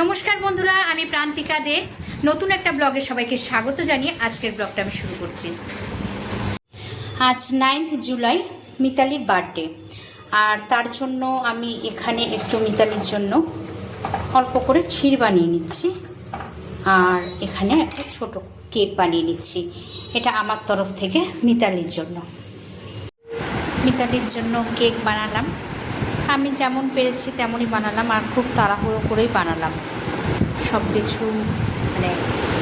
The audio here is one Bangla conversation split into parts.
নমস্কার বন্ধুরা, আমি প্রান্তিকা দে। নতুন একটা ব্লগে সবাইকে স্বাগত জানিয়ে আজকের ব্লগটা আমি শুরু করছি। আজ নাইন্থ জুলাই, মিতালির বার্থডে আর তার জন্য আমি এখানে একটু মিতালির জন্য অল্প করে ক্ষীর বানিয়ে নিচ্ছি। আর এখানে একটা ছোট কেক বানিয়ে নিচ্ছি। এটা আমার তরফ থেকে মিতালির জন্য। মিতালির জন্য কেক বানালাম। আমি যেমন পেরেছি তেমনই বানালাম আর খুব তাড়াহুড়ো করেই বানালাম। সব কিছু মানে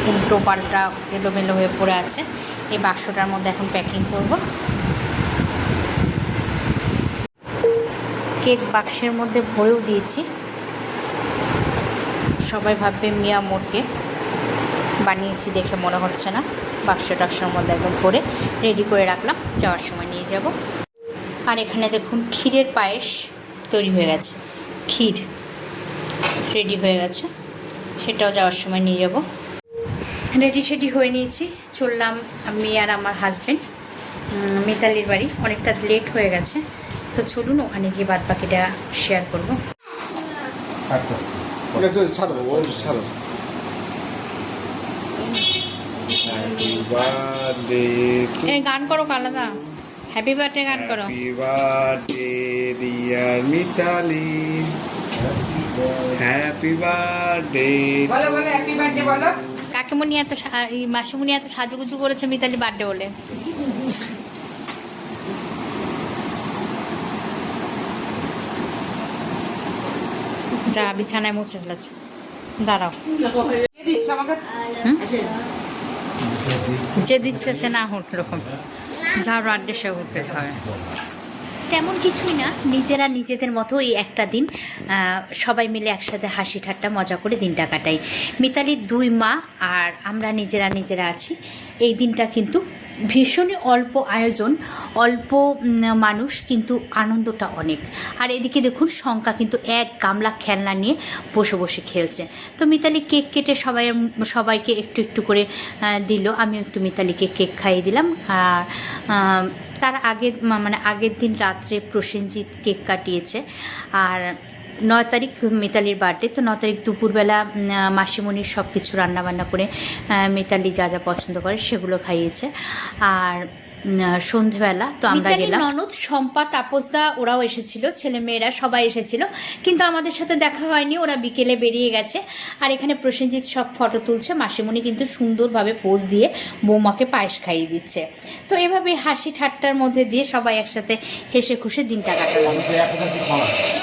উল্টো পাল্টা এলোমেলো হয়ে পড়ে আছে। এই বাক্সটার মধ্যে এখন প্যাকিং করব। কেক বাক্সের মধ্যে ভরেও দিয়েছি। সবাই ভাববে মিয়া মোট কেক। বানিয়েছি দেখে মনে হচ্ছে না। বাক্স টাক্সের মধ্যে একদম ভরে রেডি করে রাখলাম। যাওয়ার সময় নিয়ে যাব। আর এখানে দেখুন ক্ষীরের পায়েস। তৈরি হয়ে গেছে। ক্ষীর রেডি হয়ে গেছে। সেটাও যাওয়ার সময় নিয়ে যাব। রেডি সেডি হয়ে নিয়েছি। চললাম আমি আর আমার হাজব্যান্ড মিতালির বাড়ি। অনেকটা লেট হয়ে গেছে। তো চলুন ওখানে গিয়ে বাদ বাকিটা শেয়ার করব। আচ্ছা। ছাড়ো ছাড়ো। গান করো কালাদা। হ্যাপি বার্থডে গান করো। Happy birthday dear Mitali happy birthday বলো বলো হ্যাপি বার্থডে বলো। কাকিমণি এত মাসিমণি এত সাজুগুজু করেছে মিতালি বার্থডে বলে। যা বিছানায় মুছে ফেলেছে। দাঁড়াও? যে দিচ্ছে সে না হোক এরকম যা বার্থডে সে হয়। তেমন কিছুই না, নিজেরা নিজেদের মতো এই একটা দিন সবাই মিলে একসাথে হাসি ঠাট্টা, মজা করে দিনটা কাটাই। মিতালির দুই মা আর আমরা নিজেরা নিজেরা আছি। এই দিনটা কিন্তু ভীষণই অল্প আয়োজন, অল্প মানুষ, কিন্তু আনন্দটা অনেক। আর এদিকে দেখুন, শঙ্কা কিন্তু এক গামলা খেলনা নিয়ে বসে বসে খেলছে। তো মিতালি কেক কেটে সবাই, সবাইকে একটু একটু করে দিল। আমি একটু মিতালিকে কেক খাইয়ে দিলাম। আর তার আগের মানে আগের দিন রাত্রে প্রসেনজিৎ কেক কাটিয়েছে। আর নয় তারিখ মিতালির বার্থডে, তো ন তারিখ দুপুরবেলা মাসিমণির সব কিছু রান্নাবান্না করে মিতালি যা যা পছন্দ করে সেগুলো খাইয়েছে। আর সন্ধেবেলা তো আমরা গেলাম। ননদ সম্পা তাপসদা ওরাও এসেছিল ছেলে মেয়েরা সবাই এসেছিল। কিন্তু আমাদের সাথে দেখা হয়নি ওরা বিকেলে বেরিয়ে গেছে। আর এখানে প্রসেনজিৎ সব ফটো তুলছে মাসিমণি কিন্তু সুন্দরভাবে পোজ দিয়ে বৌমাকে পায়েস খাইয়ে দিচ্ছে। তো এভাবে হাসি ঠাট্টার মধ্যে দিয়ে সবাই একসাথে হেসে খুশে দিনটা কাটালাম।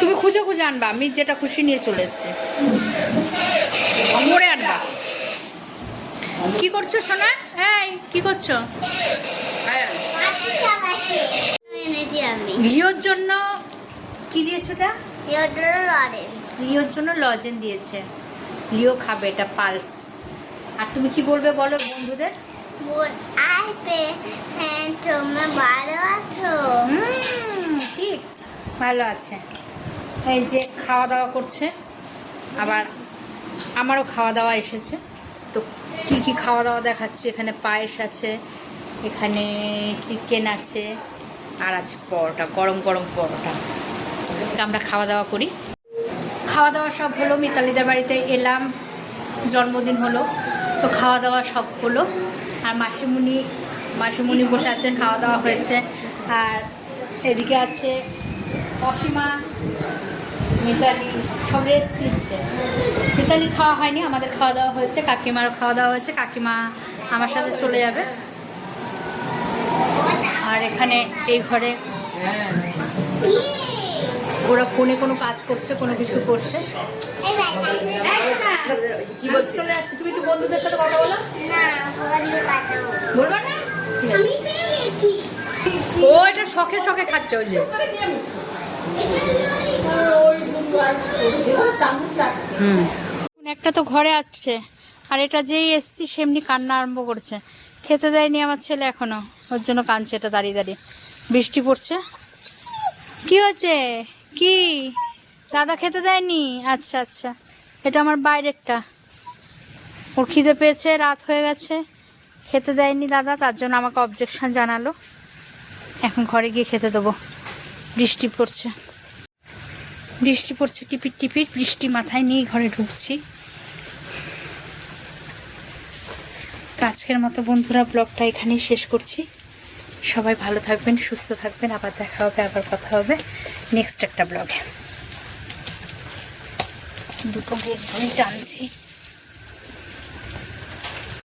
তুমি খুঁজে খুঁজে আনবা আমি যেটা খুশি নিয়ে চলে এসছি। মোড়ে আনবা। কি করছ সোনা? এই কি করছ? লিওর জন্য কি দিয়েছ এটা ইয়োডোর অরেঞ্জ লিওর জন্য লজেন দিয়েছে। লিও খাবে এটা পালস আর তুমি কি বলবে বলো বন্ধুদের? ভালো আছো ঠিক ভালো আছে। এই যে খাওয়া দাওয়া করছে আবার আমারও খাওয়া দাওয়া এসেছে। তো কি কি খাওয়া দাওয়া দেখাচ্ছি? এখানে পায়েস আছে এখানে চিকেন আছে, আর আছে পরোটা, গরম গরম পরোটা। আমরা খাওয়া দাওয়া করি। খাওয়া দাওয়া সব হলো, মিতালিদের বাড়িতে এলাম, জন্মদিন হলো, তো খাওয়া দাওয়া সব হলো। আর মাসিমুনি মাসিমুনি বসে আছেন খাওয়া দাওয়া হয়েছে। আর এদিকে আছে অসীমা, মিতালি, সব রেস্ট নিচ্ছে। মিতালি খাওয়া হয়নি, আমাদের খাওয়া দাওয়া হয়েছে, কাকিমারও খাওয়া দাওয়া হয়েছে, কাকিমা আমার সাথে চলে যাবে। আর এখানে এই ঘরে ওরা ফোনে কোনো কাজ করছে, কোনো কিছু করছে। ও, এটা শখে শখে খাচ্ছে ওই যে। একটা তো ঘরে আসছে। আর এটা যেই এসছি, সেমনি কান্না আরম্ভ করছে। খেতে দেয়নি আমার ছেলে এখনও। ওর জন্য কাঁদছে এটা দাঁড়িয়ে দাঁড়িয়ে। বৃষ্টি পড়ছে। কি হচ্ছে কি? দাদা খেতে দেয়নি? আচ্ছা আচ্ছা। এটা আমার বাইরেরটা। ওর খিদে পেয়েছে, রাত হয়ে গেছে। খেতে দেয়নি দাদা, তার জন্য আমাকে অবজেকশন জানালো। এখন ঘরে গিয়ে খেতে দেবো। বৃষ্টি পড়ছে। বৃষ্টি পড়ছে টিপির টিপির বৃষ্টি মাথায় নিয়ে ঘরে ঢুকছি। তো আজকের মতো বন্ধুরা ব্লগটা এখানেই শেষ করছি। সবাই ভালো থাকবেন, সুস্থ থাকবেন। আবার দেখা হবে, আবার কথা হবে নেক্সট একটা ব্লগে। দুটো ধরে টানছি।